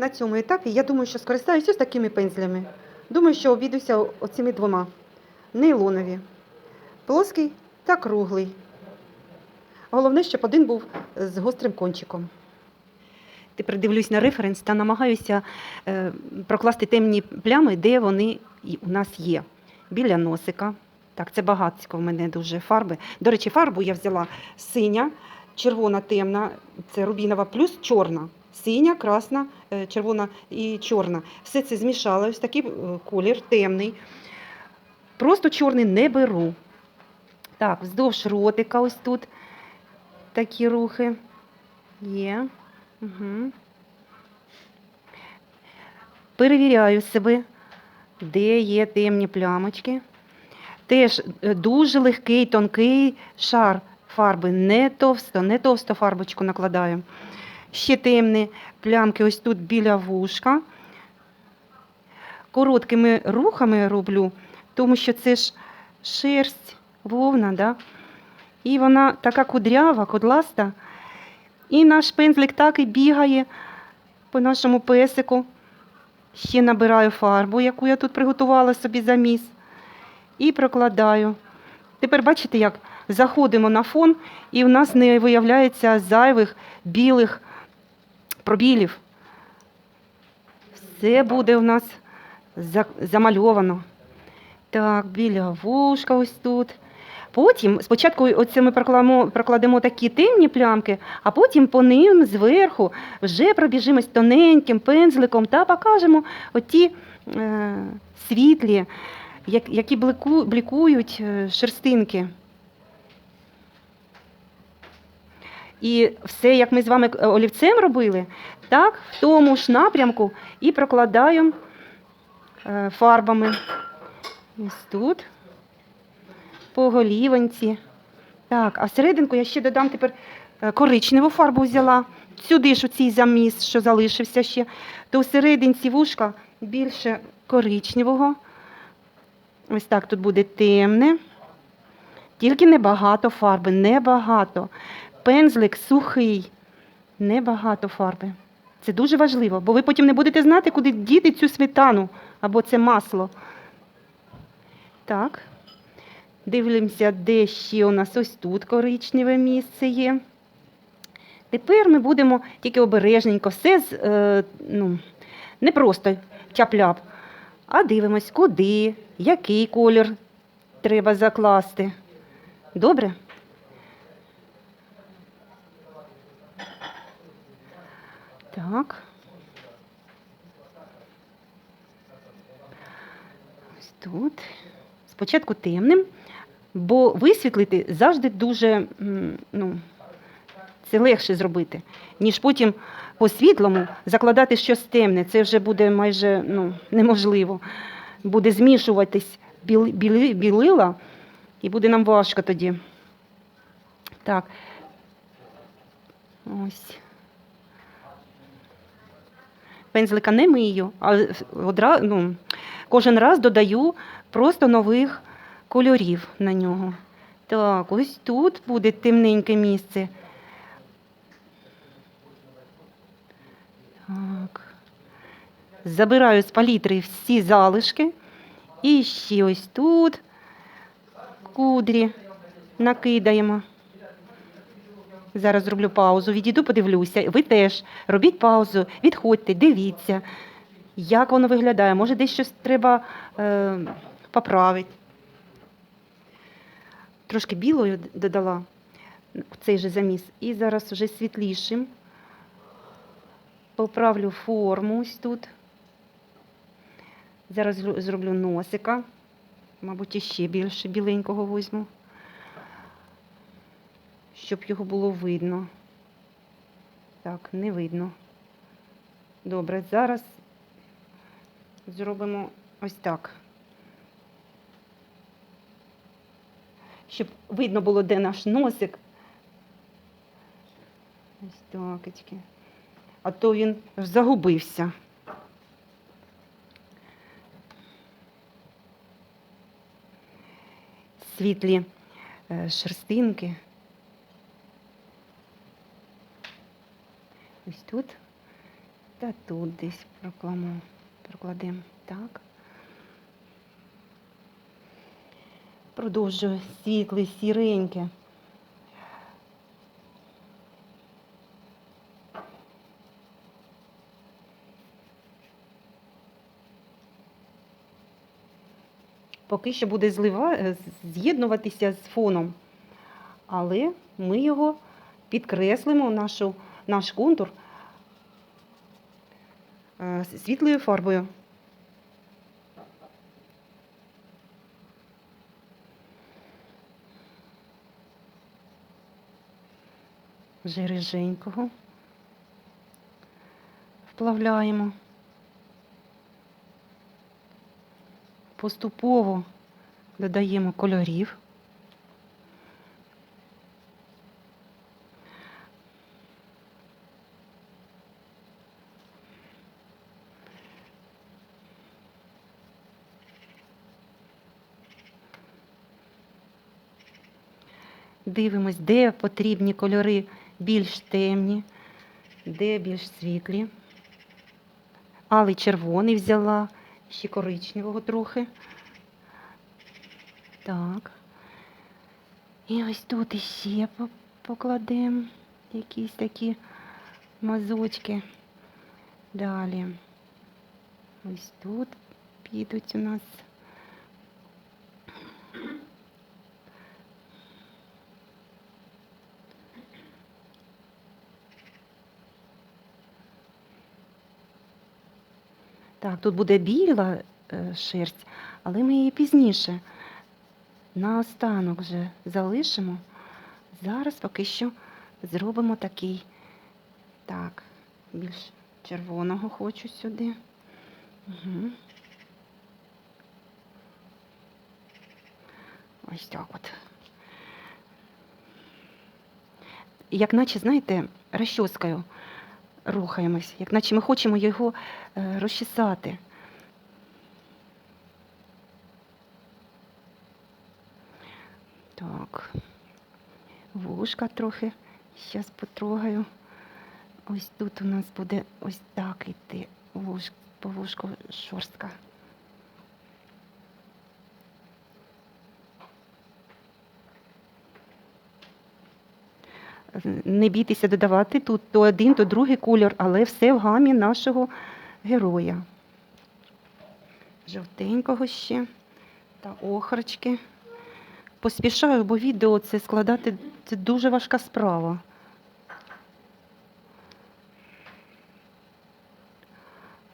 На цьому етапі я думаю, що скористаюся ось такими пензлями. Думаю, що обійдуся оцими двома. Нейлонові. Плоский та круглий. Головне, щоб один був з гострим кончиком. Тепер дивлюсь на референс та намагаюся е, прокласти темні плями, де вони у нас є. Біля носика. Так, це багатсько в мене дуже фарби. До речі, фарбу я взяла синя, червона темна, це рубінова, плюс чорна. Синя, красна, е, червона і чорна. Все це змішала, такий е, колір темний. Просто чорний не беру. Так, вздовж ротика ось тут такі рухи є. Угу. Перевіряю себе, де є темні плямочки. Теж е, дуже легкий, тонкий шар фарби, не товсто, не товсто фарбочку накладаю. Ще темні плямки ось тут біля вушка. Короткими рухами роблю, тому що це ж шерсть, вовна, да? і вона така кудрява, кудласта. І наш пензлик так і бігає по нашому песику. Ще набираю фарбу, яку я тут приготувала собі заміс. І прокладаю. Тепер бачите, як заходимо на фон, і в нас не виявляється зайвих білих пробілів. Все буде у нас замальовано. Так, біля вушка ось тут. Потім спочатку оце ми прокладемо, прокладемо такі темні плямки, а потім по ним зверху вже пробіжимось тоненьким пензликом та покажемо оті е, світлі, як, які блику, блікують е, шерстинки. І все, як ми з вами е, олівцем робили, так, в тому ж напрямку і прокладаємо е, фарбами. Ось тут по голівоньці. Так, а всерединку я ще додам тепер е, коричневу фарбу взяла. Сюди ж оцій заміс, що залишився ще, то всерединці вушка більше коричневого. Ось так тут буде темне. Тільки небагато фарби, небагато. Пензлик сухий, небагато фарби. Це дуже важливо, бо ви потім не будете знати, куди діти цю сметану або це масло. Так. Дивимося, де ще у нас ось тут коричневе місце є. Тепер ми будемо тільки обережненько, все з, е, ну, не просто тяп-ляп, а дивимось, куди, який колір треба закласти. Добре? Так. Ось тут. Спочатку темним, бо висвітлити завжди дуже ну, це легше зробити, ніж потім по світлому закладати щось темне. Це вже буде майже ну, неможливо. Буде змішуватись біли, біли, білила, і буде нам важко тоді. Так. Ось. Пензлика не мию, а одра, ну, кожен раз додаю просто нових кольорів на нього. Так, ось тут буде темненьке місце. Так. Забираю з палітри всі залишки. І ще ось тут кудрі накидаємо. Зараз зроблю паузу, відійду, подивлюся. Ви теж робіть паузу, відходьте, дивіться, як воно виглядає. Може, десь щось треба е, поправити. Трошки білою додала в цей же заміс. І зараз вже світлішим. Поправлю форму ось тут. Зараз зроблю носика. Мабуть, іще більше біленького візьму щоб його було видно. Так, не видно. Добре, зараз зробимо ось так. Щоб видно було, де наш носик. Ось так. очки. А то він загубився. Світлі е, шерстинки. Ось тут. Та тут десь прокламу, прокладемо так. Продовжую світле, сіреньке. Поки що буде злива... е, з'єднуватися з фоном, але ми його підкреслимо, нашу, наш контур світлою фарбою. Жириженького вплавляємо. Поступово додаємо кольорів. Дивимось, де потрібні кольори більш темні, де більш світлі. Алий червоний взяла, ще коричневого трохи. Так. І ось тут іще покладемо якісь такі мазочки. Далі. Ось тут підуть у нас. Так, тут буде біла е, шерсть, але ми її пізніше наостанок вже залишимо. Зараз поки що зробимо такий. Так, більш червоного хочу сюди. Угу. Ось так от. Як наче, знаєте, розчоскою рухаємось, як наче ми хочемо його е, розчесати. Так, вушка трохи зараз потрогаю. Ось тут у нас буде ось так йти вуш, по вушку шорстка. Не бійтеся додавати тут то один, то другий кольор, але все в гамі нашого героя. Жовтенького ще та охрочки. Поспішаю, бо відео це складати це дуже важка справа.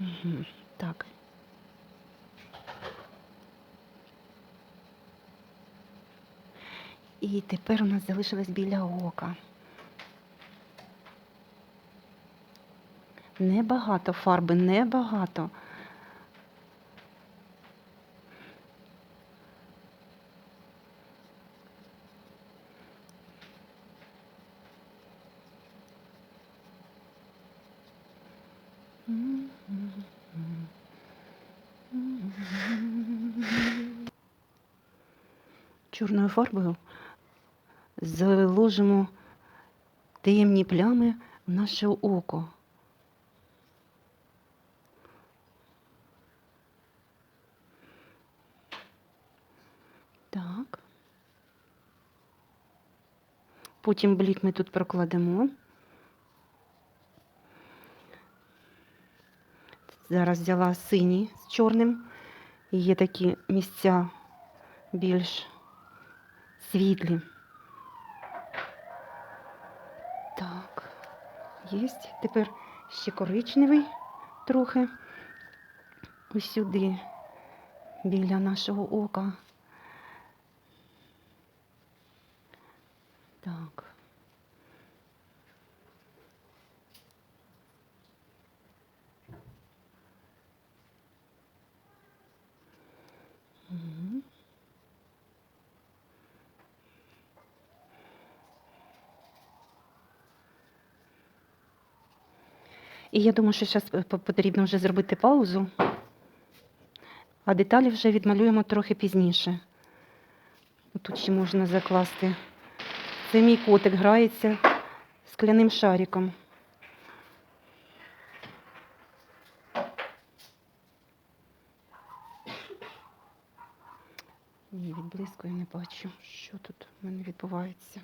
Угу. Так. І тепер у нас залишилось біля ока. Небагато фарби, небагато. Чорною фарбою заложимо темні плями в наше око. Так. Потім блік ми тут прокладемо. Зараз взяла синій з чорним. І є такі місця більш світлі. Так, єсть. Тепер ще коричневий трохи. Ось сюди, біля нашого ока. Так. І я думаю, що зараз потрібно вже зробити паузу, а деталі вже відмалюємо трохи пізніше. Тут ще можна закласти. Це мій котик грається скляним шариком. Ні, відблизько я не бачу, що тут в мене відбувається.